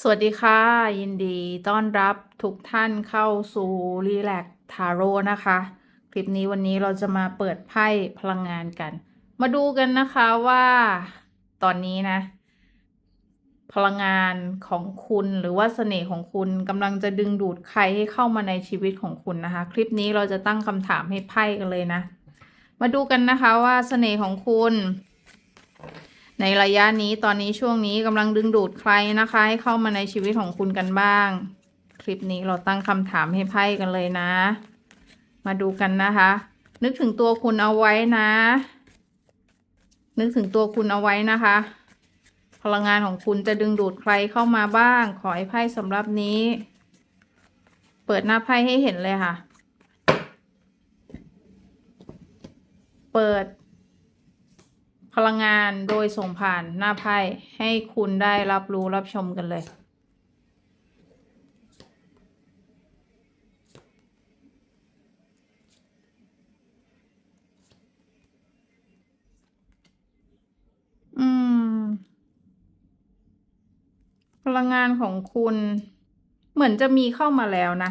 สวัสดีค่ะ ยินดีต้อนรับทุกท่านเข้าสู่ Relax Tarot นะคะ คลิปนี้วันนี้เราจะมาเปิดไพ่พลังงานกัน มาดูกันนะคะว่าตอนนี้นะ พลังงานของคุณหรือว่าเสน่ห์ของคุณกำลังจะดึงดูดใครให้เข้ามาในชีวิตของคุณนะคะ คลิปนี้เราจะตั้งคำถามให้ไพ่กันเลยนะ มาดูกันนะคะว่าเสน่ห์ของคุณ ในระยะนี้ตอนนี้ช่วงนี้กำลังดึงดูดใครนะคะ ให้เข้ามาในชีวิตของคุณกันบ้าง คลิปนี้เราตั้งคำถามให้ไพ่กันเลยนะ มาดูกันนะคะ นึกถึงตัวคุณเอาไว้นะ นึกถึงตัวคุณเอาไว้นะคะ พลังงานของคุณจะดึงดูดใครเข้ามาบ้าง ขอให้ไพ่สำหรับนี้ เปิดหน้าไพ่ให้เห็นเลยค่ะ เปิด พลังงานโดยส่งผ่านหน้าไพ่ให้คุณได้รับรู้รับชมกันเลย อืม พลังงานของคุณเหมือนจะมีเข้ามาแล้วนะ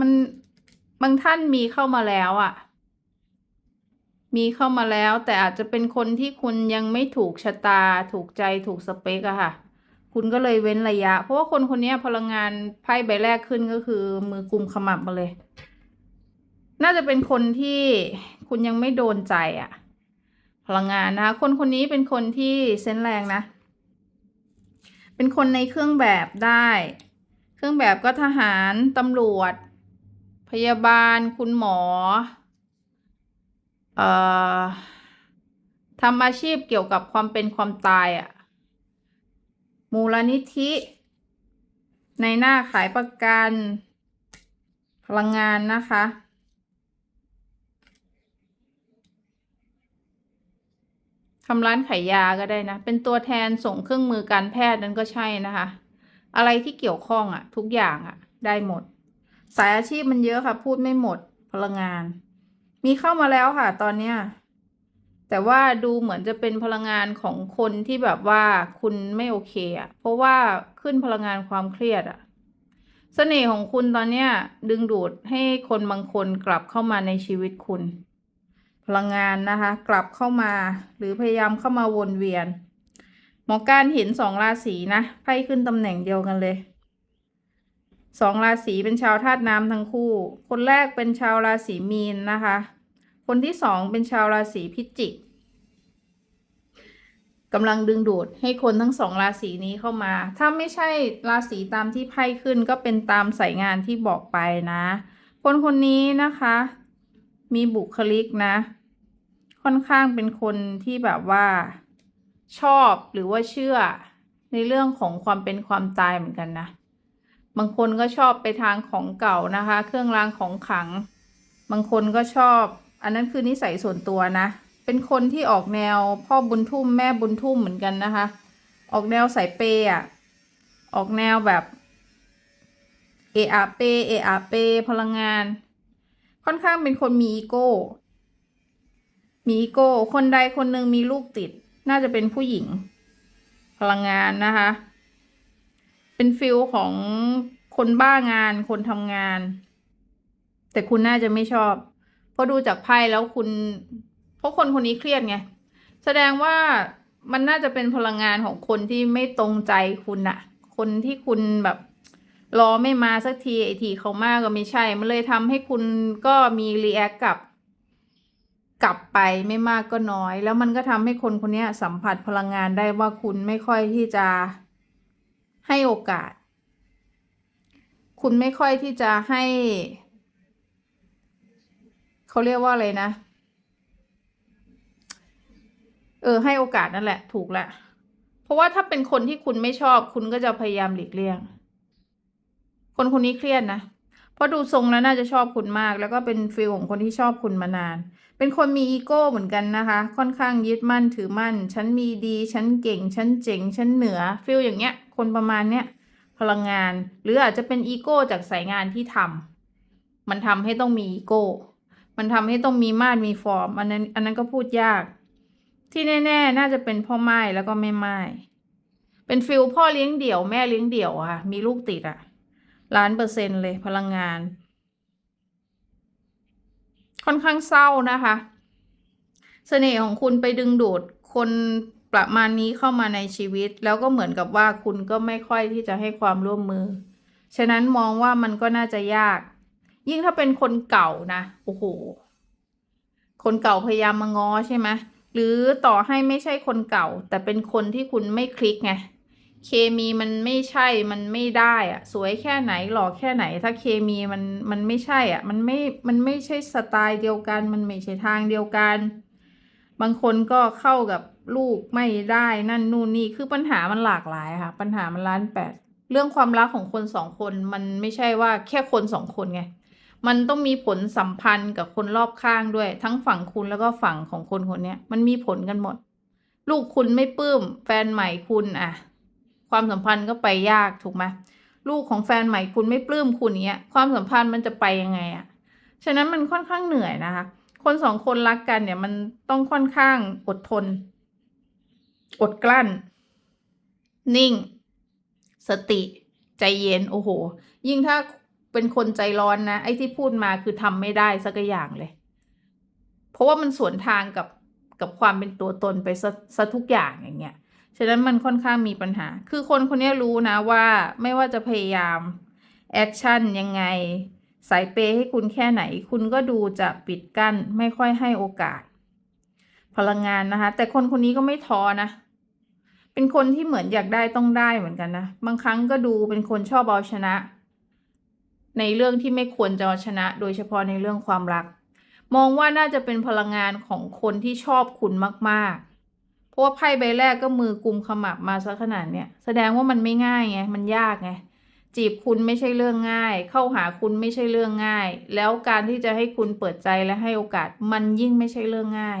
มันบางท่านมีเข้ามาแล้วอะ่ะ มีเข้ามาแล้วแต่อาจจะเป็นคนที่คุณยังไม่ถูกชะตา ถูกใจถูกสเปคอะค่ะ คุณก็เลยเว้นระยะ เพราะว่าคนคนนี้พลังงานไพ่ใบแรกขึ้นก็คือ มือกุมขมับมาเลย น่าจะเป็นคนที่คุณยังไม่โดนใจอะพลังงานนะคะคนคนนี้เป็นคนที่เซนแรงนะ เป็นคนในเครื่องแบบได้ เครื่องแบบก็ทหารตำรวจ พยาบาลคุณหมอ เอ่อทำอาชีพเกี่ยวกับความเป็นความตายอะ่ะ มูลนิธิ ในหน้าขายประกันพลังงานนะคะ ทำร้านขายยาก็ได้นะ เป็นตัวแทนส่งเครื่องมือการแพทย์นั้นก็ใช่นะคะ อะไรที่เกี่ยวข้องอะ่ะ ทุกอย่างอะ่ะ ได้หมด สายอาชีพมันเยอะค่ะ พูดไม่หมดพลังงาน มีเข้ามาแล้วค่ะ ตอนเนี้ยแต่ว่าดูเหมือนจะเป็นพลังงานของคนที่แบบว่าคุณไม่โอเคอะ่ะ เพราะว่าขึ้นพลังงานความเครียดอะ่ะเสน่ห์ของคุณตอนเนี้ย ดึงดูดให้คนบางคนกลับเข้ามาในชีวิตคุณ พลังงานนะคะ กลับเข้ามาหรือพยายามเข้ามาวนเวียน หมอการเห็นสองราศีนะไพ่ขึ้นตำแหน่งเดียวกันเลย สองราศีเป็นชาวธาตุน้ำทั้งคู่ คนแรกเป็นชาวราศีมีนนะคะ คนที่สองเป็นชาวราศีพิจิกกำลังดึงดูดให้คนทั้งสองราศีนี้เข้ามา ถ้าไม่ใช่ราศีตามที่ไพ่ขึ้นก็เป็นตามสายงานที่บอกไปนะ คนคนนี้นะคะ มีบุคลิกนะ ค่อนข้างเป็นคนที่แบบว่าชอบหรือว่าเชื่อในเรื่องของความเป็นความตายเหมือนกันนะ บางคนก็ชอบไปทางของเก่านะคะ เครื่องรางของขลัง บางคนก็ชอบ อันนั้นคือนิสัยส่วนตัวนะ เป็นคนที่ออกแนวพ่อบุญทุ่มแม่บุญทุ่มเหมือนกันนะคะ ออกแนวสายเปย์อะออกแนวแบบเออาเปเออาเปพลังงาน ค่อนข้างเป็นคนมีอีโก้ มีอีโก้ คนใดคนหนึ่งมีลูกติด น่าจะเป็นผู้หญิง พลังงานนะคะ เป็นฟิลของคนบ้างานคนทำงาน แต่คุณน่าจะไม่ชอบ เพราะดูจากไพ่แล้วคุณ เพราะคนคนนี้เครียดไง แสดงว่ามันน่าจะเป็นพลังงานของคนที่ไม่ตรงใจคุณอะคนที่คุณแบบรอไม่มาสักทีไอทีเขามากก็ไม่ใช่ มันเลยทำให้คุณก็มีรีแอคกับ กลับไปไม่มากก็น้อย แล้วมันก็ทำให้คนคนนี้สัมผัสพลังงานได้ว่าคุณไม่ค่อยที่จะ ให้โอกาส คุณไม่ค่อยที่จะให้ เขาเรียกว่าอะไรนะ เออ ให้โอกาสนั่นแหละ ถูกแหละ เพราะว่าถ้าเป็นคนที่คุณไม่ชอบ คุณก็จะพยายามหลีกเลี่ยง คนคนนี้เครียดนะเพราะดูทรงแล้วน่าจะชอบคุณมาก แล้วก็เป็นฟีลของคนที่ชอบคุณมานาน เป็นคนมีอีโก้เหมือนกันนะคะ ค่อนข้างยึดมั่นถือมั่น ฉันมีดี ฉันเก่ง ฉันเจ๋ง ฉันเหนือฟีลอย่างเงี้ย คนประมาณเนี้ยพลังงาน หรืออาจจะเป็นอีโก้จากสายงานที่ทำมันทำให้ต้องมีอีโก้ มันทำให้ต้องมีมาดมีฟอร์มอันนั้นอันนั้นก็พูดยาก ที่แน่ ๆ น่าจะเป็นพ่อไม้แล้วก็แม่ไม้เป็นฟิลพ่อเลี้ยงเดี่ยวแม่เลี้ยงเดี่ยวอะค่ะมีลูกติดอะล้านเปอร์เซ็นต์เลยพลังงาน ค่อนข้างเศร้านะคะ เสน่ห์ของคุณไปดึงดูดคน ประมาณนี้เข้ามาในชีวิต แล้วก็เหมือนกับว่าคุณก็ไม่ค่อยที่จะให้ความร่วมมือ ฉะนั้นมองว่ามันก็น่าจะยาก ยิ่งถ้าเป็นคนเก่านะโอ้โหคนเก่าพยายามมาง้อใช่ไหมหรือต่อให้ไม่ใช่คนเก่า แต่เป็นคนที่คุณไม่คลิกไงเคมีมันไม่ใช่มันไม่ได้อะสวยแค่ไหนหล่อแค่ไหน ถ้าเคมีมันมันไม่ใช่อะมันไม่มันไม่ใช่สไตล์เดียวกัน มันไม่ใช่ทางเดียวกัน บางคนก็เข้ากับ ลูกไม่ได้นั่นนู่นนี่คือปัญหามันหลากหลายค่ะ ปัญหามันล้านแปดเรื่องความรักของคนสองคนมันไม่ใช่ว่าแค่คนสองคนไงมันต้องมีผลสัมพันธ์กับคนรอบข้างด้วย ทั้งฝั่งคุณแล้วก็ฝั่งของคนคนนี้มันมีผลกันหมด ลูกคุณไม่ปลื้มแฟนใหม่คุณอะความสัมพันธ์ก็ไปยากถูกไหมลูกของแฟนใหม่คุณไม่ปลื้มคุณเนี้ย ความสัมพันธ์มันจะไปยังไงอะฉะนั้นมันค่อนข้างเหนื่อยนะคะ คนสองคนรักกันเนี่ยมันต้องค่อนข้างอดทน อดกลั้น นิ่ง สติ ใจเย็น โอ้โห ยิ่งถ้าเป็นคนใจร้อนนะ ไอ้ที่พูดมาคือทำไม่ได้สักอย่างเลย เพราะว่ามันสวนทางกับกับความเป็นตัวตนไปซะซะทุกอย่างอย่างเงี้ย ฉะนั้นมันค่อนข้างมีปัญหา คือคนคนนี้รู้นะว่าไม่ว่าจะพยายามแอคชั่นยังไง สายเปย์ให้คุณแค่ไหน คุณก็ดูจะปิดกั้นไม่ค่อยให้โอกาส พลังงานนะคะ แต่คนคนนี้ก็ไม่ท้อนะ เป็นคนที่เหมือนอยากได้ต้องได้เหมือนกันนะ บางครั้งก็ดูเป็นคนชอบเอาชนะ ในเรื่องที่ไม่ควรจะเอาชนะ โดยเฉพาะในเรื่องความรัก มองว่าน่าจะเป็นพลังงานของคนที่ชอบคุณมากๆ เพราะว่าไพ่ใบแรกก็มือกุมขมับมาซะขนาดเนี้ยแสดงว่ามันไม่ง่ายไง มันยากไงจีบคุณไม่ใช่เรื่องง่าย เข้าหาคุณไม่ใช่เรื่องง่าย แล้วการที่จะให้คุณเปิดใจและให้โอกาสมันยิ่งไม่ใช่เรื่องง่าย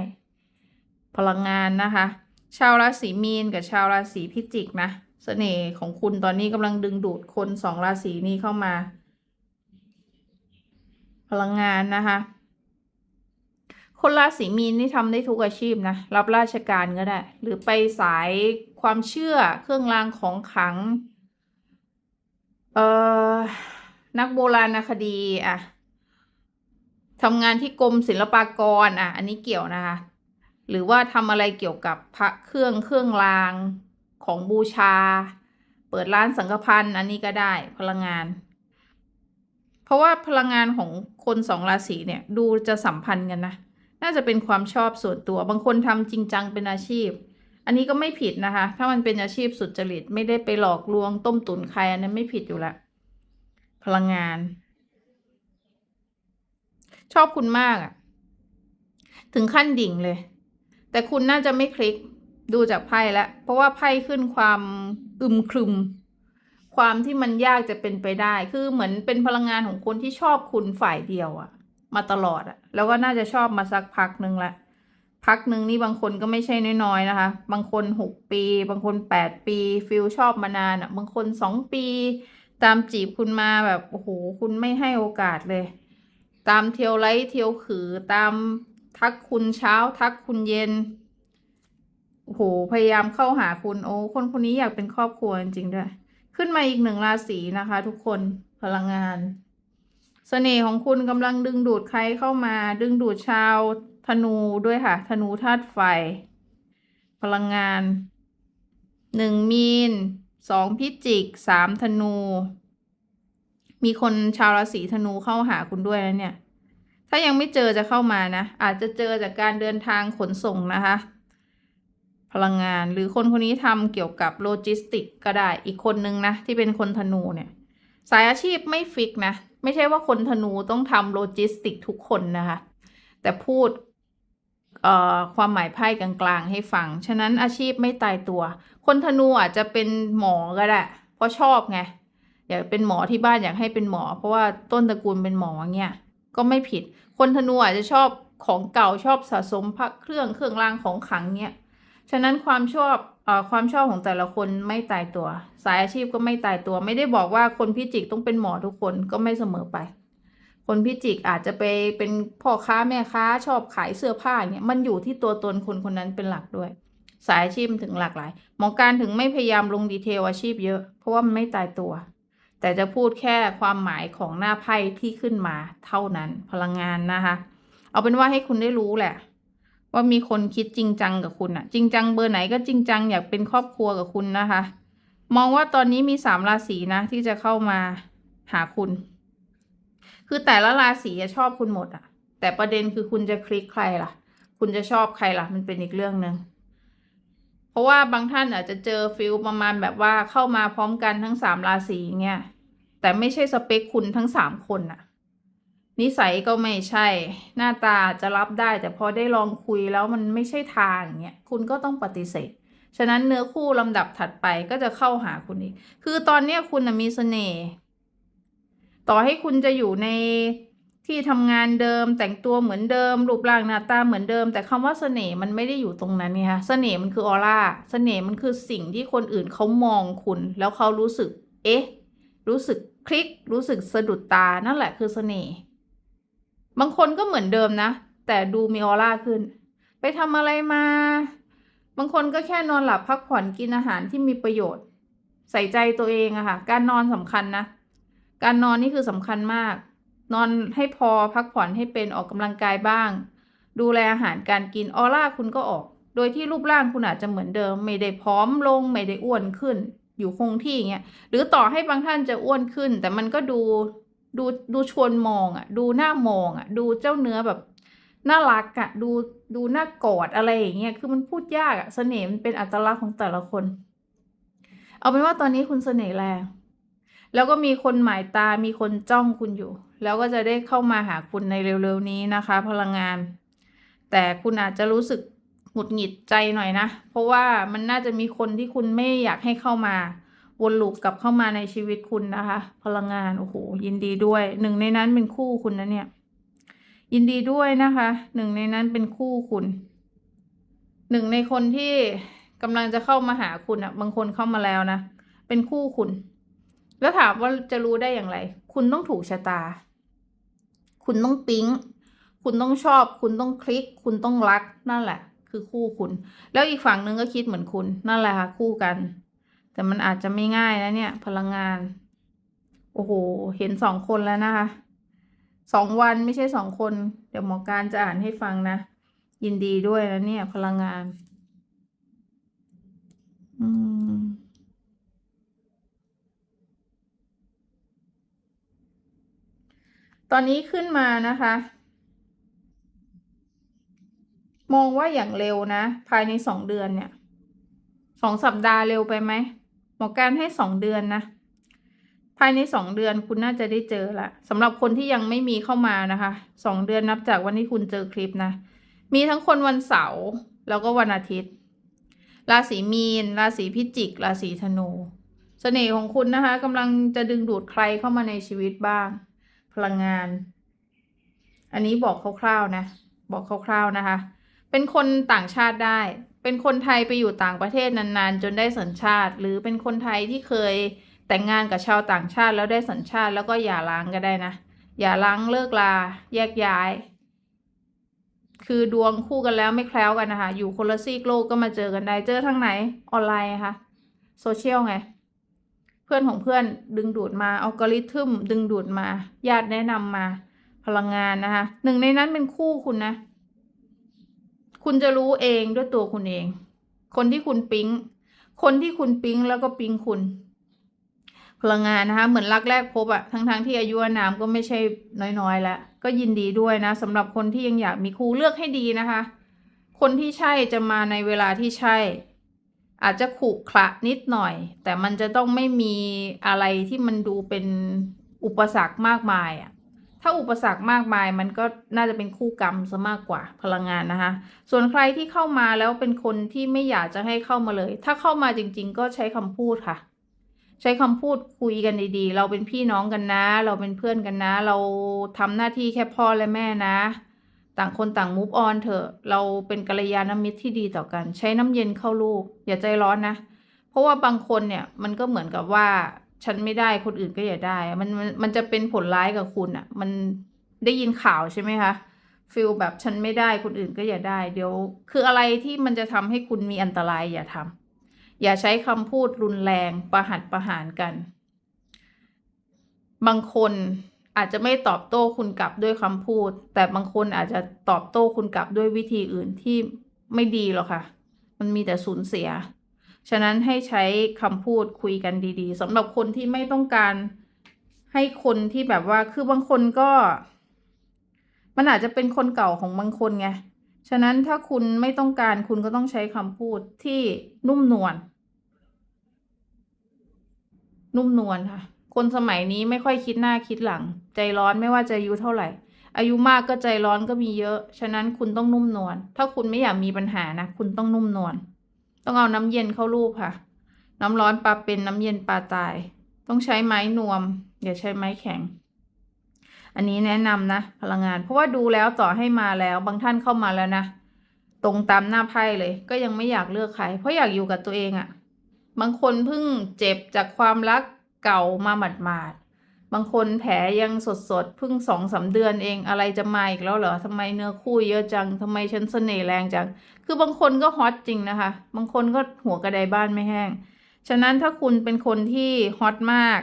พลังงานนะคะ ชาวราศีมีนกับชาวราศีพิจิกนะเสน่ห์ของคุณตอนนี้กำลังดึงดูดคนสองราศีนี้เข้ามา พลังงานนะคะ คนราศีมีนนี่ทำได้ทุกอาชีพนะ รับราชการก็ได้ หรือไปสายความเชื่อเครื่องรางของขลัง เอ่อ นักโบราณคดีอะทำงานที่กรมศิลปากรอะ อันนี้เกี่ยวนะคะ หรือว่าทำอะไรเกี่ยวกับพระเครื่องเครื่องรางของบูชา เปิดร้านสังฆพันธ์อันนี้ก็ได้พลังงาน เพราะว่าพลังงานของคนสองราศีเนี่ยดูจะสัมพันธ์กันนะ น่าจะเป็นความชอบส่วนตัว บางคนทำจริงจังเป็นอาชีพ อันนี้ก็ไม่ผิดนะคะ ถ้ามันเป็นอาชีพสุจริตไม่ได้ไปหลอกลวงต้มตุ๋นใครอันนั้นไม่ผิดอยู่ละพลังงาน ชอบคุณมากอะถึงขั้นดิ่งเลย แต่คุณน่าจะไม่คลิกดูจากไพ่แล้ว เพราะว่าไพ่ขึ้นความอึมครึม ความที่มันยากจะเป็นไปได้ คือเหมือนเป็นพลังงานของคนที่ชอบคุณฝ่ายเดียวอะมาตลอดอะแล้วก็น่าจะชอบมาสักพักหนึ่งละพักหนึ่งนี่บางคนก็ไม่ใช่น้อยๆนะคะ บางคนหกปี บางคนแปดปี ฟิลชอบมานานอะบางคนสองปี ตามจีบคุณมาแบบโอ้โหคุณไม่ให้โอกาสเลย ตามเทียวไลท์เทียวขือตาม ทักคุณเช้า ทักคุณเย็นโอ้โหพยายามเข้าหาคุณโอ้คนคนนี้อยากเป็นครอบครัวจริงๆด้วย ขึ้นมาอีกหนึ่งราศีนะคะ ทุกคนพลังงาน เสน่ห์ของคุณกำลังดึงดูดใครเข้ามา ดึงดูดชาวธนูด้วยค่ะ ธนูธาตุไฟ พลังงานหนึ่งมีนสองพิจิกสามธนู มีคนชาวราศีธนูเข้าหาคุณด้วยแล้วเนี่ย ถ้ายังไม่เจอจะเข้ามานะ อาจจะเจอจากการเดินทางขนส่งนะคะ พลังงานหรือคนคนนี้ทำเกี่ยวกับโลจิสติกก็ได้อีกคนนึงนะ ที่เป็นคนธนูเนี่ย สายอาชีพไม่ฟิกนะ ไม่ใช่ว่าคนธนูต้องทำโลจิสติกทุกคนนะคะ แต่พูดเอ่อความหมายไพ่กลางๆ ให้ฟัง ฉะนั้นอาชีพไม่ตายตัว คนธนูอาจจะเป็นหมอก็ได้ เพราะชอบไง อยากเป็นหมอที่บ้านอยากให้เป็นหมอ เพราะว่าต้นตระกูลเป็นหมอเงี้ย ก็ไม่ผิด คนธนูอาจจะชอบของเก่าชอบสะสมพระเครื่องเครื่องรางของขลังเงี้ยฉะนั้นความชอบอ่อความชอบของแต่ละคนไม่ตายตัว สายอาชีพก็ไม่ตายตัว ไม่ได้บอกว่าคนพิจิกต้องเป็นหมอทุกคนก็ไม่เสมอไป คนพิจิกอาจจะไปเป็นพ่อค้าแม่ค้าชอบขายเสื้อผ้าเนี่ยมันอยู่ที่ตัวตนคนคนนั้นเป็นหลักด้วย สายอาชีพถึงหลากหลายหมอการถึงไม่พยายามลงดีเทลอาชีพเยอะ เพราะว่ามันไม่ตายตัว แต่จะพูดแค่ความหมายของหน้าไพ่ที่ขึ้นมาเท่านั้นพลังงานนะคะ เอาเป็นว่าให้คุณได้รู้แหละ ว่ามีคนคิดจริงจังกับคุณอะจริงจังเบอร์ไหนก็จริงจังอยากเป็นครอบครัวกับคุณนะคะ มองว่าตอนนี้มีสามราศีนะ ที่จะเข้ามาหาคุณ คือแต่ละราศีอะชอบคุณหมดอะแต่ประเด็นคือคุณจะคลิกใครล่ะ คุณจะชอบใครล่ะ มันเป็นอีกเรื่องหนึ่งเพราะว่าบางท่านอาจจะเจอฟิลประมาณแบบว่าเข้ามาพร้อมกันทั้งสามราศีเงี้ย แต่ไม่ใช่สเปคคุณทั้งสามคนน่ะ นิสัยก็ไม่ใช่ หน้าตาจะรับได้ แต่พอได้ลองคุยแล้วมันไม่ใช่ทางเงี้ยคุณก็ต้องปฏิเสธ ฉะนั้นเนื้อคู่ลำดับถัดไปก็จะเข้าหาคุณอีก คือตอนเนี้ยคุณมีเสน่ห์ต่อให้คุณจะอยู่ในที่ทำงานเดิมแต่งตัวเหมือนเดิม รูปร่างหน้าตาเหมือนเดิม แต่คำว่าเสน่ห์มันไม่ได้อยู่ตรงนั้นนี่ค่ะเสน่ห์มันคือออร่าเสน่ห์มันคือสิ่งที่คนอื่นเขามองคุณ แล้วเขารู้สึก เอ๊ะ รู้สึกคลิก รู้สึกสะดุดตานั่นแหละคือเสน่ห์บางคนก็เหมือนเดิมนะ แต่ดูมีออร่าขึ้น ไปทำอะไรมา บางคนก็แค่นอนหลับพักผ่อนกินอาหารที่มีประโยชน์ ใส่ใจตัวเองอะค่ะ การนอนสำคัญนะ การนอนนี่คือสำคัญมาก นอนให้พอพักผ่อนให้เป็นออกกำลังกายบ้าง ดูแลอาหารการกินออร่าคุณก็ออก โดยที่รูปร่างคุณอาจจะเหมือนเดิม ไม่ได้พร้อมลง ไม่ได้อ้วนขึ้น อยู่คงที่อย่างเงี้ยหรือต่อให้บางท่านจะอ้วนขึ้น แต่มันก็ดูดูดูชวนมองอะ ดูหน่ามองอะ ดูเจ้าเนื้อแบบน่ารักอะ ดูดูหน่ากอดอะไรอย่างเงี้ยคือมันพูดยากอะเสน่ห์มันเป็นอัตลักษณ์ของแต่ละคน เอาเป็นว่าตอนนี้คุณเสน่ห์แรงแล้วก็มีคนหมายตามีคนจ้องคุณอยู่ แล้วก็จะได้เข้ามาหาคุณในเร็วๆนี้นะคะ พลังงาน แต่คุณอาจจะรู้สึก หงุดหงิดใจหน่อยนะ เพราะว่ามันน่าจะมีคนที่คุณไม่อยากให้เข้ามาวนลูปกลับเข้ามาในชีวิตคุณนะคะ พลังงานโอ้โหยินดีด้วยหนึ่งในนั้นเป็นคู่คุณนะเนี่ย ยินดีด้วยนะคะหนึ่งในนั้นเป็นคู่คุณหนึ่งในคนที่กำลังจะเข้ามาหาคุณอะบางคนเข้ามาแล้วนะเป็นคู่คุณ แล้วถามว่าจะรู้ได้อย่างไร คุณต้องถูกชะตา คุณต้องปิ๊ง คุณต้องชอบ คุณต้องคลิก คุณต้องรักนั่นแหละ คือคู่คุณ แล้วอีกฝั่งหนึ่งก็คิดเหมือนคุณ นั่นแหละค่ะคู่กัน แต่มันอาจจะไม่ง่ายนะเนี่ย พลังงาน โอ้โห เห็นสองคนแล้วนะคะสองวันไม่ใช่สองคน เดี๋ยวหมอการจะอ่านให้ฟังนะ ยินดีด้วยนะเนี่ย พลังงาน อืมตอนนี้ขึ้นมานะคะ มองว่าอย่างเร็วนะ ภายในสองเดือนเนี่ยสองสัปดาห์เร็วไปไหมหมอการให้สองเดือนนะภายในสองเดือนคุณน่าจะได้เจอละสำหรับคนที่ยังไม่มีเข้ามานะคะสองเดือนนับจากวันที่คุณเจอคลิปนะ มีทั้งคนวันเสาร์แล้วก็วันอาทิตย์ ราศีมีน ราศีพิจิก ราศีธนูเสน่ห์ของคุณนะคะกำลังจะดึงดูดใครเข้ามาในชีวิตบ้าง พลังงาน อันนี้บอกคร่าวๆนะ บอกคร่าวๆนะคะ เป็นคนต่างชาติได้ เป็นคนไทยไปอยู่ต่างประเทศนานๆ จนได้สัญชาติ หรือเป็นคนไทยที่เคยแต่งงานกับชาวต่างชาติแล้วได้สัญชาติแล้วก็อย่าร้างก็ได้นะ อย่าร้างเลิกลาแยกย้าย คือดวงคู่กันแล้วไม่แคล้วกันนะคะ อยู่คนละซีกโลกก็มาเจอกันได้ เจอทางไหนออนไลน์ค่ะโซเชียลไง เพื่อนของเพื่อนดึงดูดมาอัลกอริทึมดึงดูดมา ญาติแนะนำมา พลังงานนะคะหนึ่งในนั้นเป็นคู่คุณนะ คุณจะรู้เองด้วยตัวคุณเอง คนที่คุณปิ๊ง คนที่คุณปิ๊งแล้วก็ปิ๊งคุณ พลังงานนะคะ เหมือนรักแรกพบอะทั้งๆทที่อายุอนามก็ไม่ใช่น้อยๆแล้ว ก็ยินดีด้วยนะสำหรับคนที่ยังอยากมีคู่เลือกให้ดีนะคะ คนที่ใช่จะมาในเวลาที่ใช่ อาจจะขรุขระนิดหน่อย แต่มันจะต้องไม่มีอะไรที่มันดูเป็นอุปสรรคมากมายอะ ถ้าอุปสรรคมากมายมันก็น่าจะเป็นคู่กรรมซะมากกว่าพลังงานนะคะ ส่วนใครที่เข้ามาแล้วเป็นคนที่ไม่อยากจะให้เข้ามาเลย ถ้าเข้ามาจริง ๆ ก็ใช้คำพูดค่ะ ใช้คำพูดคุยกันดีๆ เราเป็นพี่น้องกันนะ เราเป็นเพื่อนกันนะ เราทำหน้าที่แค่พ่อและแม่นะ ต่างคนต่างมูฟออนเถอะ เราเป็นกัลยาณมิตรที่ดีต่อกัน ใช้น้ำเย็นเข้าลูก อย่าใจร้อนนะ เพราะว่าบางคนเนี่ยมันก็เหมือนกับว่า ฉันไม่ได้คนอื่นก็อย่าได้ มันมันมันจะเป็นผลร้ายกับคุณอะ่ะ มันได้ยินข่าวใช่ไหมคะฟิลแบบฉันไม่ได้คนอื่นก็อย่าได้ เดี๋ยว คืออะไรที่มันจะทำให้คุณมีอันตรายอย่าทำอย่าใช้คำพูดรุนแรงประหัดประหารกัน บางคนอาจจะไม่ตอบโต้คุณกลับด้วยคำพูด แต่บางคนอาจจะตอบโต้คุณกลับด้วยวิธีอื่นที่ไม่ดีหรอกค่ะ มันมีแต่สูญเสีย ฉะนั้นให้ใช้คำพูดคุยกันดีๆสำหรับคนที่ไม่ต้องการให้คนที่แบบว่าคือบางคนก็ มันอาจจะเป็นคนเก่าของบางคนไง ฉะนั้นถ้าคุณไม่ต้องการคุณก็ต้องใช้คำพูดที่นุ่มนวลนุ่มนวลค่ะ คนสมัยนี้ไม่ค่อยคิดหน้าคิดหลัง ใจร้อนไม่ว่าจะอายุเท่าไหร่ อายุมากก็ใจร้อนก็มีเยอะ ฉะนั้นคุณต้องนุ่มนวลถ้าคุณไม่อยากมีปัญหานะ คุณต้องนุ่มนวล ต้องเอาน้ำเย็นเข้ารูปค่ะ น้ำร้อนปลาเป็นน้ำเย็นปลาตาย ต้องใช้ไม้นวม อย่าใช้ไม้แข็ง อันนี้แนะนำนะ พลังงาน เพราะว่าดูแล้วต่อให้มาแล้ว บางท่านเข้ามาแล้วนะ ตรงตามหน้าไพ่เลย ก็ยังไม่อยากเลือกใคร เพราะอยากอยู่กับตัวเองอะ่ะ บางคนเพิ่งเจ็บจากความรักเก่ามาหมาด บางคนแผลยังสดๆเพิ่งสองสาเดือนเองอะไรจะมาอีกแล้วเหรอทำไมเนื้อคู่เยอะจังทำไมฉันเสน่ห์แรงจัง คือบางคนก็ฮอตจริงนะคะ บางคนก็หัวกระไดบ้านไม่แห้ง ฉะนั้นถ้าคุณเป็นคนที่ฮอตมาก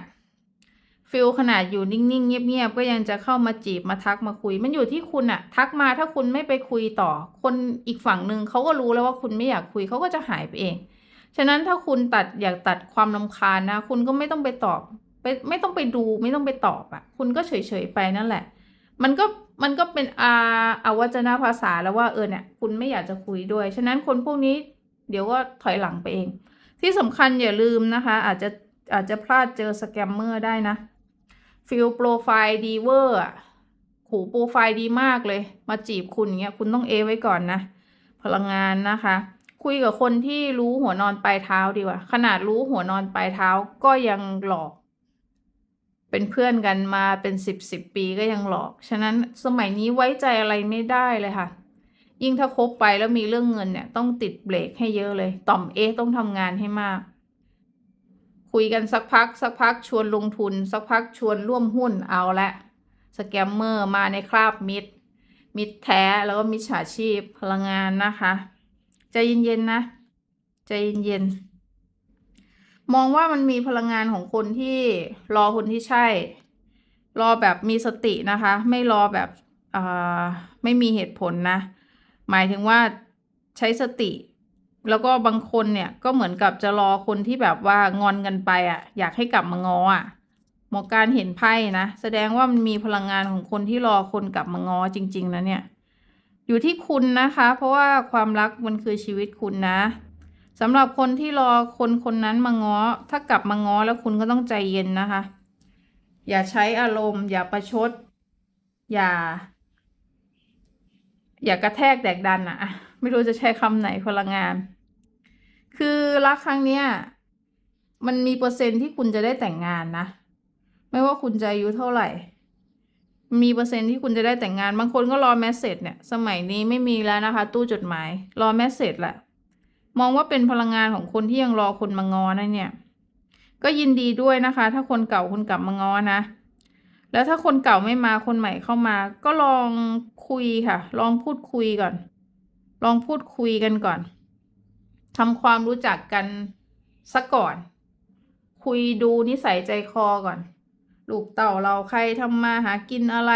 ฟิลขนาดอยู่นิ่ง ๆ เงียบ ๆ ก็ยังจะเข้ามาจีบมาทักมาคุย มันอยู่ที่คุณอะทักมาถ้าคุณไม่ไปคุยต่อ คนอีกฝั่งหนึ่งเขาก็รู้แล้วว่าคุณไม่อยากคุยเขาก็จะหายไปเอง ฉะนั้นถ้าคุณตัดอยากตัดความลำคาญนะ คุณก็ไม่ต้องไปตอบ ไปไม่ต้องไปดูไม่ต้องไปตอบอะคุณก็เฉยๆไปนั่นแหละ มันก็มันก็เป็นอาอาวัจนภาษาแล้วว่าเออเนี่ยคุณไม่อยากจะคุยด้วย ฉะนั้นคนพวกนี้เดี๋ยวก็ถอยหลังไปเอง ที่สำคัญอย่าลืมนะคะ อาจจะอาจจะพลาดเจอสแกมเมอร์ได้นะฟิลโปรไฟล์ดีเวอร์อะโหโปรไฟล์ดีมากเลย มาจีบคุณเงี้ยคุณต้องเอไว้ก่อนนะ พลังงานนะคะ คุยกับคนที่รู้หัวนอนปลายเท้าดีกว่า ขนาดรู้หัวนอนปลายเท้าก็ยังหลอก เป็นเพื่อนกันมาเป็นสิบสิบปีก็ยังหลอก ฉะนั้นสมัยนี้ไว้ใจอะไรไม่ได้เลยค่ะ ยิ่งถ้าคบไปแล้วมีเรื่องเงินเนี่ย ต้องติดเบรกให้เยอะเลย ต่อมเอต้องทำงานให้มาก คุยกันสักพัก สักพักชวนลงทุน สักพักชวนร่วมหุ้นเอาละสแกมเมอร์มาในคราบมิดมิดแท้แล้วก็มิจฉาชีพพลังงานนะคะ ใจเย็นๆนะ ใจเย็นๆ มองว่ามันมีพลังงานของคนที่รอคนที่ใช่ รอแบบมีสตินะคะ ไม่รอแบบไม่มีเหตุผลนะ หมายถึงว่าใช้สติ แล้วก็บางคนเนี่ยก็เหมือนกับจะรอคนที่แบบว่างอนกันไปอะ อยากให้กลับมางออะหมอการเห็นไพ่นะ แสดงว่ามันมีพลังงานของคนที่รอคนกลับมางอจริง ๆนะเนี่ย อยู่ที่คุณนะคะ เพราะว่าความรักมันคือชีวิตคุณนะ สำหรับคนที่รอคนคนนั้นมาง้อ ถ้ากลับมาง้อแล้วคุณก็ต้องใจเย็นนะคะ อย่าใช้อารมณ์ อย่าประชด อย่า อย่ากระแทกแดกดันอะไม่รู้จะใช้คำไหนพลังงาน คือรักครั้งเนี้ยมันมีเปอร์เซ็นต์ที่คุณจะได้แต่งงานนะ ไม่ว่าคุณจะอายุเท่าไหร่ มีเปอร์เซ็นต์ที่คุณจะได้แต่งงาน บางคนก็รอแมสเซจเนี่ย สมัยนี้ไม่มีแล้วนะคะ ตู้จดหมาย รอแมสเซจแหละ มองว่าเป็นพลังงานของคนที่ยังรอคนมางอนะเนี่ย ก็ยินดีด้วยนะคะ ถ้าคนเก่าคุณกลับมางอนะ แล้วถ้าคนเก่าไม่มาคนใหม่เข้ามา ก็ลองคุยค่ะ ลองพูดคุยก่อน ลองพูดคุยกันก่อนทำความรู้จักกันสักก่อน คุยดูนิสัยใจคอก่อน ลูกเต่าเราใครทำมาหากินอะไร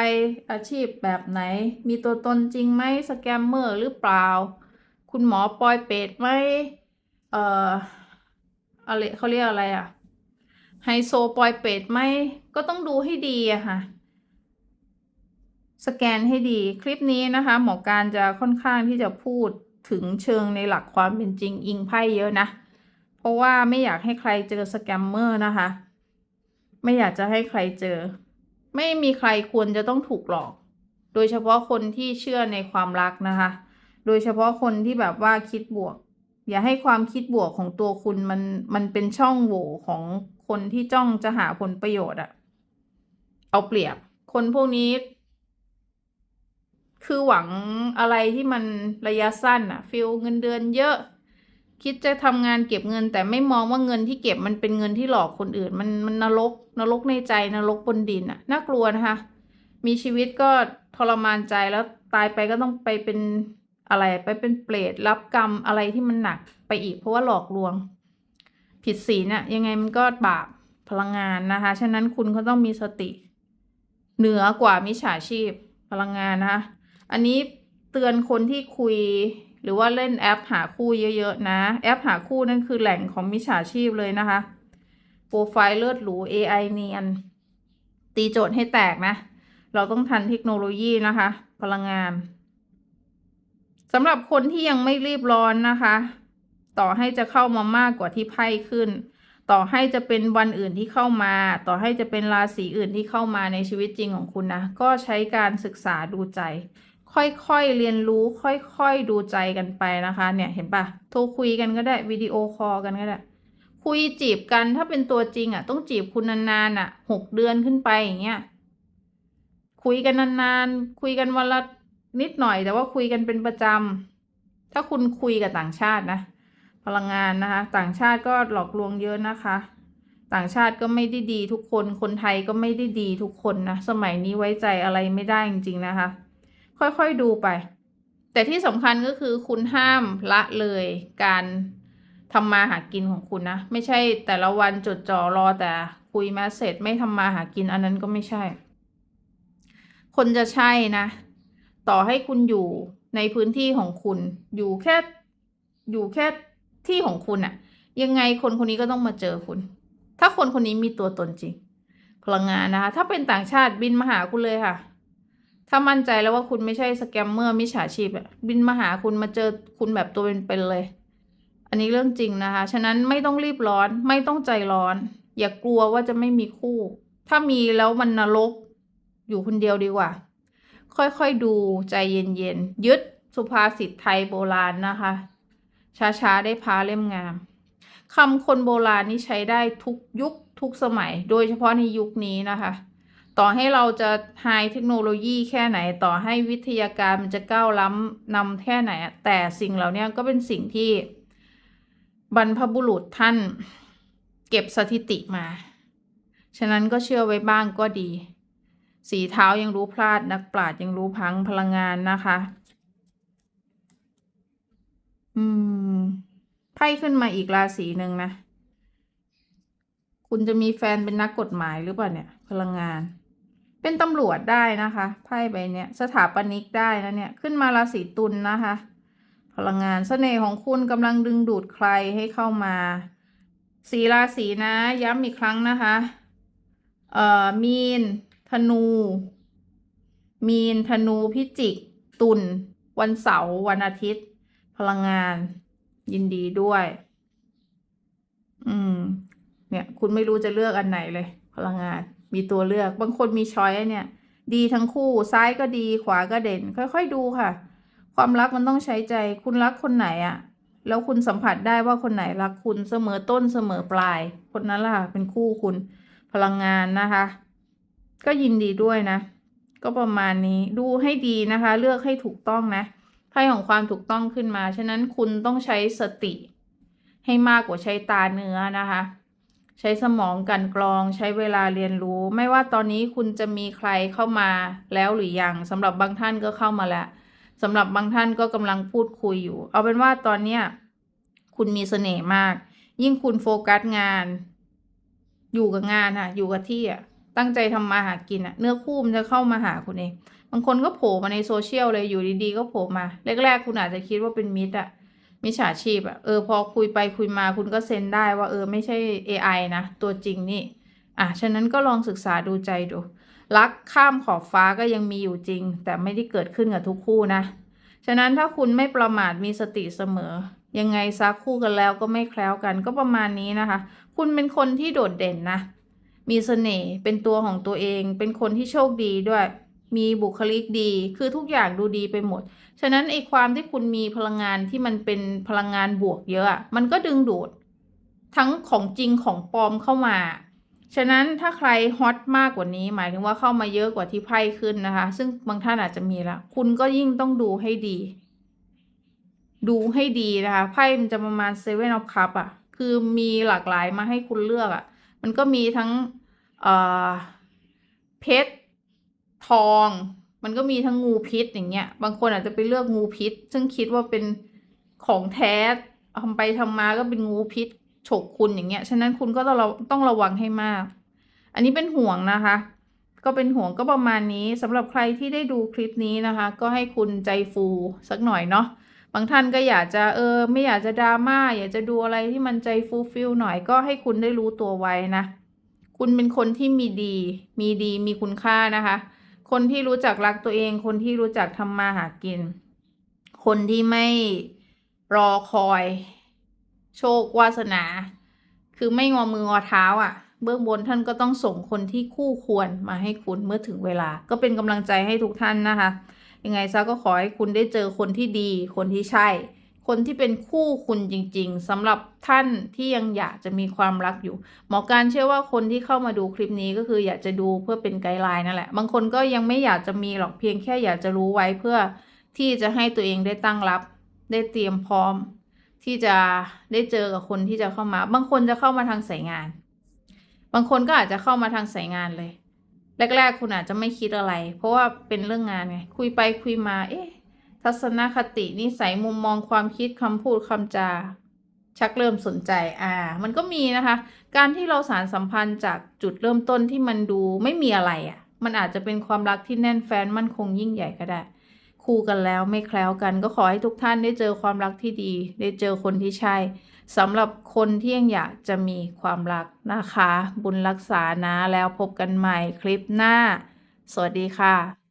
อาชีพแบบไหน มีตัวตนจริงไหมสแกมเมอร์หรือเปล่า คุณหมอปอยเปรตไหมเอ่ออะไรเขาเรียกอะไรอะไฮโซปอยเปรตไหมก็ต้องดูให้ดีอะค่ะ สแกนให้ดีคลิปนี้นะคะ หมอการจะค่อนข้างที่จะพูดถึงเชิงในหลักความเป็นจริงอิงไพ่เยอะนะ เพราะว่าไม่อยากให้ใครเจอสแกมเมอร์นะคะ ไม่อยากจะให้ใครเจอ ไม่มีใครควรจะต้องถูกหลอก โดยเฉพาะคนที่เชื่อในความรักนะคะ โดยเฉพาะคนที่แบบว่าคิดบวก อย่าให้ความคิดบวกของตัวคุณมันมันเป็นช่องโหว่ของคนที่จ้องจะหาผลประโยชน์อะเอาเปรียบ คนพวกนี้ คือหวังอะไรที่มันระยะสั้นอะฟิลเงินเดือนเยอะ คิดจะทำงานเก็บเงิน แต่ไม่มองว่าเงินที่เก็บมันเป็นเงินที่หลอกคนอื่น มันมันนรกนรกในใจนรกบนดินอะน่ากลัวนะคะมีชีวิตก็ทรมานใจแล้วตายไปก็ต้องไปเป็น อะไรไปเป็นเปรตรับกรรมอะไรที่มันหนักไปอีก เพราะว่าหลอกลวง ผิดศีลน่ะยังไงมันก็บาปพลังงานนะคะ ฉะนั้นคุณก็ต้องมีสติ เหนือกว่ามิจฉาชีพพลังงานนะคะ อันนี้เตือนคนที่คุยหรือว่าเล่นแอปหาคู่เยอะๆนะ แอปหาคู่นั่นคือแหล่งของมิจฉาชีพเลยนะคะ โปรไฟล์เลือดหรู AI เนียน ตีโจทย์ให้แตกนะ เราต้องทันเทคโนโลยีนะคะ พลังงาน สำหรับคนที่ยังไม่รีบร้อนนะคะ ต่อให้จะเข้ามามากกว่าที่ไพ่ขึ้น ต่อให้จะเป็นวันอื่นที่เข้ามา ต่อให้จะเป็นราศีอื่นที่เข้ามาในชีวิตจริงของคุณนะ ก็ใช้การศึกษาดูใจ ค่อยๆเรียนรู้ค่อยๆดูใจกันไปนะคะ เนี่ยเห็นปะโทรคุยกันก็ได้วิดีโอคอลกันก็ได้คุยจีบกันถ้าเป็นตัวจริงอะ ต้องจีบคุณนานๆอะหกเดือนขึ้นไปอย่างเงี้ยคุยกันนานๆ คุยกันวันละ นิดหน่อยแต่ว่าคุยกันเป็นประจำถ้าคุณคุยกับต่างชาตินะ พลังงานนะคะ ต่างชาติก็หลอกลวงเยอะนะคะ ต่างชาติก็ไม่ได้ดีทุกคน คนไทยก็ไม่ได้ดีทุกคนนะ สมัยนี้ไว้ใจอะไรไม่ได้จริง ๆ นะคะ ค่อยๆดูไป แต่ที่สำคัญก็คือคุณห้ามละเลยการทำมาหากินของคุณนะ ไม่ใช่แต่ละวันจดจ่อรอแต่คุยมาเสร็จไม่ทำมาหากินอันนั้นก็ไม่ใช่ คนจะใช่นะ ต่อให้คุณอยู่ในพื้นที่ของคุณ อยู่แค่อยู่แค่ที่ของคุณอะยังไงคนคนนี้ก็ต้องมาเจอคุณ ถ้าคนคนนี้มีตัวตนจริง พลังงานนะคะ ถ้าเป็นต่างชาติบินมาหาคุณเลยค่ะ ถ้ามั่นใจแล้วว่าคุณไม่ใช่สแกมเมอร์มิจฉาชีพอะบินมาหาคุณมาเจอคุณแบบตัวเป็นๆเลย อันนี้เรื่องจริงนะคะ ฉะนั้นไม่ต้องรีบร้อนไม่ต้องใจร้อน อย่ากลัวว่าจะไม่มีคู่ ถ้ามีแล้วมันนรกอยู่คนเดียวดีกว่า ค่อยๆดูใจเย็นๆ ยึดสุภาษิตไทยโบราณนะคะ ช้าๆ ได้พาเล่มงามคำคนโบราณนี่ใช้ได้ทุกยุคทุกสมัย โดยเฉพาะในยุคนี้นะคะ ต่อให้เราจะไฮเทคโนโลยีแค่ไหนต่อให้วิทยาการมันจะก้าวล้ำนำแค่ไหน แต่สิ่งเหล่านี้ก็เป็นสิ่งที่บรรพบุรุษท่านเก็บสถิติมา ฉะนั้นก็เชื่อไว้บ้างก็ดี สีเท้ายังรู้พลาดนักปราชญ์ยังรู้พังพลังงานนะคะ อืมไพ่ขึ้นมาอีกราศีหนึ่งนะ คุณจะมีแฟนเป็นนักกฎหมายหรือเปล่าเนี่ย พลังงาน เป็นตำรวจได้นะคะไพ่ใบเนี้ยสถาปนิกได้นะเนี่ย ขึ้นมาราศีตุลนนะคะ พลังงานเสน่ห์ของคุณกำลังดึงดูดใครให้เข้ามาสีราศีนะ ย้ำอีกครั้งนะคะ เอ่อมีน นู มีนธนูพิจิก ตุลวันเสาร์วันอาทิตย์ พลังงาน ยินดีด้วย อืม เนี่ย คุณไม่รู้จะเลือกอันไหนเลย พลังงาน มีตัวเลือก บางคนมีช้อยเนี่ย ดีทั้งคู่ ซ้ายก็ดี ขวาก็เด่น ค่อย ๆ ดูค่ะ ความรักมันต้องใช้ใจ คุณรักคนไหนอะแล้วคุณสัมผัสได้ว่าคนไหนรักคุณเสมอต้นเสมอปลาย คนนั้นล่ะ เป็นคู่คุณ พลังงานนะคะ ก็ยินดีด้วยนะ ก็ประมาณนี้ดูให้ดีนะคะ เลือกให้ถูกต้องนะไพ่ของความถูกต้องขึ้นมา ฉะนั้นคุณต้องใช้สติ ให้มากกว่าใช้ตาเนื้อนะคะ ใช้สมองกันกรอง ใช้เวลาเรียนรู้ ไม่ว่าตอนนี้คุณจะมีใครเข้ามาแล้วหรือยังสำหรับบางท่านก็เข้ามาแล้วสำหรับบางท่านก็กำลังพูดคุยอยู่ เอาเป็นว่าตอนเนี้ยคุณมีเสน่ห์มาก ยิ่งคุณโฟกัสงาน อยู่กับงานค่ะอยู่กับที่อะ ตั้งใจทำมาหากินอะเนื้อคู่มันจะเข้ามาหาคุณเอง บางคนก็โผล่มาในโซเชียลเลยอยู่ดีๆ ก็โผล่มา แรก ๆ คุณอาจจะคิดว่าเป็นมิตรอะมิจฉาชีพอะเออพอคุยไปคุยมาคุณก็เซ็นได้ว่าเออไม่ใช่ AI นะ ตัวจริงนี่ อะ ฉะนั้นก็ลองศึกษาดูใจดู รักข้ามขอบฟ้าก็ยังมีอยู่จริง แต่ไม่ได้เกิดขึ้นกับทุกคู่นะ ฉะนั้นถ้าคุณไม่ประมาทมีสติเสมอ ยังไงซักคู่กันแล้วก็ไม่แคล้วกันก็ประมาณนี้นะคะ คุณเป็นคนที่โดดเด่นนะ มีเสน่ห์เป็นตัวของตัวเอง เป็นคนที่โชคดีด้วย มีบุคลิกดี คือทุกอย่างดูดีไปหมด ฉะนั้นไอ้ความที่คุณมีพลังงานที่มันเป็นพลังงานบวกเยอะ มันก็ดึงดูด ทั้งของจริงของปลอมเข้ามา ฉะนั้นถ้าใครฮอตมากกว่านี้ หมายถึงว่าเข้ามาเยอะกว่าที่ไพ่ขึ้นนะคะ ซึ่งบางท่านอาจจะมีละคุณก็ยิ่งต้องดูให้ดี ดูให้ดีนะคะ ไพ่มันจะประมาณเซเว่นออฟคัพอะ คือมีหลากหลายมาให้คุณเลือกอะ มันก็มีทั้งเพชรทอง มันก็มีทั้งงูพิษอย่างเงี้ย บางคนอาจจะไปเลือกงูพิษ ซึ่งคิดว่าเป็นของแท้ทำไปทำมาก็เป็นงูพิษฉกคุณอย่างเงี้ย ฉะนั้นคุณก็ต้องต้องระวังให้มาก อันนี้เป็นห่วงนะคะ ก็เป็นห่วงก็ประมาณนี้สำหรับใครที่ได้ดูคลิปนี้นะคะ ก็ให้คุณใจฟูสักหน่อยเนาะ บางท่านก็อยากจะเออไม่อยากจะดราม่าอยากจะดูอะไรที่มันใจฟูฟิลหน่อยก็ให้คุณได้รู้ตัวไว้นะ คุณเป็นคนที่มีดี มีดีมีคุณค่านะคะ คนที่รู้จักรักตัวเอง คนที่รู้จักทำมาหากิน คนที่ไม่รอคอย โชควาสนา คือไม่งอมืองอเท้าอะ่ะ เบื้องบนท่านก็ต้องส่งคนที่คู่ควรมาให้คุณเมื่อถึงเวลา ก็เป็นกำลังใจให้ทุกท่านนะคะ ยังไงซะก็ขอให้คุณได้เจอคนที่ดี คนที่ใช่ คนที่เป็นคู่คุณจริง ๆสำหรับท่านที่ยังอยากจะมีความรักอยู่ หมอการเชื่อว่าคนที่เข้ามาดูคลิปนี้ก็คืออยากจะดูเพื่อเป็นไกด์ไลน์นั่นแหละ บางคนก็ยังไม่อยากจะมีหรอกเพียงแค่อยากจะรู้ไว้เพื่อที่จะให้ตัวเองได้ตั้งรับ ได้เตรียมพร้อม ที่จะได้เจอกับคนที่จะเข้ามา บางคนจะเข้ามาทางสายงาน บางคนก็อาจจะเข้ามาทางสายงานเลย แรก ๆ คุณอาจจะไม่คิดอะไร เพราะว่าเป็นเรื่องงานไงคุยไปคุยมา เอ๊ะ ทัศนคตินิสัยมุมมองความคิดคำพูดคำจา ชักเริ่มสนใจอ่า มันก็มีนะคะ การที่เราสารสัมพันธ์จากจุดเริ่มต้นที่มันดูไม่มีอะไรอะ่ะ มันอาจจะเป็นความรักที่แน่นแฟนมั่นคงยิ่งใหญ่ก็ได้คู่กันแล้วไม่แคล้วกัน ก็ขอให้ทุกท่านได้เจอความรักที่ดี ได้เจอคนที่ใช่ สำหรับคนที่ยังอยากจะมีความรักนะคะ บุญรักษานะแล้วพบกันใหม่คลิปหน้า สวัสดีค่ะ